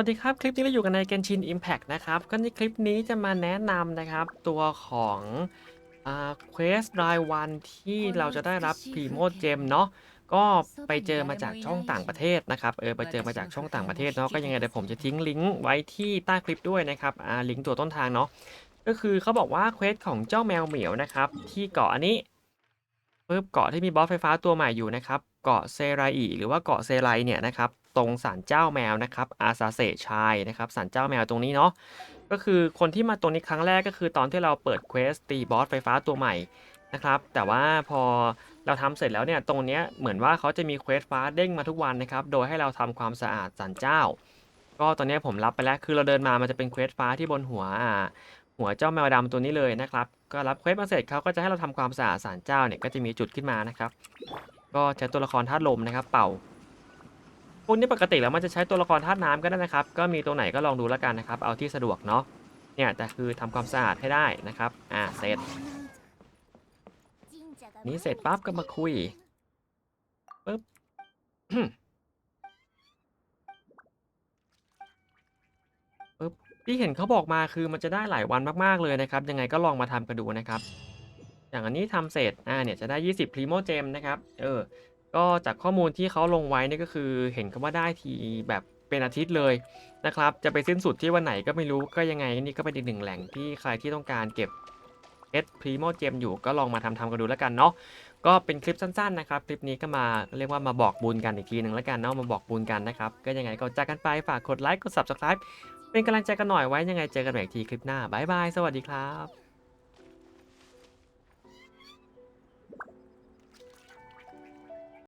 วัสดีครับ คลิปนี้เราอยู่กันใน Genshin Impact นะครับ ก็ในคลิปนี้จะมาแนะนำนะครับ ตัวของเควสรายวันที่เราจะได้รับ Primo Gem เนาะก็ไปเจอมาจากช่องต่างประเทศนะครับเออไปเจอมาจากช่องต่างประเทศเนาะก็ยังไงเดี๋ยวผมจะทิ้งลิงก์ไว้ที่ใต้คลิปด้วยนะครับอ่าลิงก์ตัวต้นทางเนาะก็คือเขาบอกว่าเควสของเจ้าแมวเหมียวนะครับที่เกาะอันนี้ ปึ๊บเกาะที่มีบอสไฟฟ้าตัวใหม่อยู่นะครับ เกาะเซไรอีหรือว่าเกาะเซไรเนี่ยนะครับตรงศาลเจ้าแมวนะครับอาซาเซชายนะครับศาลเจ้าแมวตรงนี้เนาะก็คือคนที่มาตรงนี้ครั้งแรกก็คือตอนที่เราเปิดเควสตีบอสไฟฟ้าตัวใหม่นะครับแต่ว่าพอเราทำเสร็จแล้วเนี่ยตรงเนี้ยเหมือนว่าเขาจะมีเควสฟ้าเด้งมาทุกวันนะครับโดยให้เราทำความสะอาดศาลเจ้า ก็ตอนนี้ผมรับไปแล้วคือเราเดินมามันจะเป็นเควสฟ้าที่บนหัวอ่า หัวเจ้าแมวดำตัวนี้เลยนะครับ ก็รับเควสมาเสร็จเขาก็จะให้เราทำความสะอาดศาลเจ้าเนี่ยก็จะมีจุดขึ้นมานะครับ ก็ใช้ตัวละครธาตุลมนะครับ เป่าพวกนี้ปกติแล้วมันจะใช้ตัวละครธาตุน้ำก็ได้นะครับ ก็มีตัวไหนก็ลองดูแล้วกันนะครับ เอาที่สะดวกเนาะเนี่ยแต่คือทำความสะอาดให้ได้นะครับอ่าเสร็จ นี่เสร็จปั๊บก็มาคุยปึ๊บปึ๊บ ที่เห็นเขาบอกมาคือมันจะได้หลายวันมากๆเลยนะครับ ยังไงก็ลองมาทำกันดูนะครับ อย่างอันนี้ทำเสร็จอ่าเนี่ยจะได้ 20 Primo Gem นะครับ เออ ก็จากข้อมูลที่เขาลงไว้เนี่ยก็คือเห็นกันว่าได้ทีแบบเป็นอาทิตย์เลยนะครับ จะไปสิ้นสุดที่วันไหนก็ไม่รู้ก็ยังไงนี่ก็เป็นอีกหนึ่งแหล่งที่ใครที่ต้องการเก็บเอสพรีโมเจมอยู่ก็ลองมาทำทำกันดูแล้วกันเนาะก็เป็นคลิปสั้นๆนะครับคลิปนี้ก็มาเรียกว่ามาบอกบุญกันอีกทีหนึ่งแล้วกันเนาะมาบอกบุญกันนะครับ ก็ยังไงก็จากกันไปฝากกดไลค์กด subscribe เป็นกำลังใจกันหน่อยไว้ยังไงเจอกันใหม่อีกทีคลิปหน้าบายบายสวัสดีครับ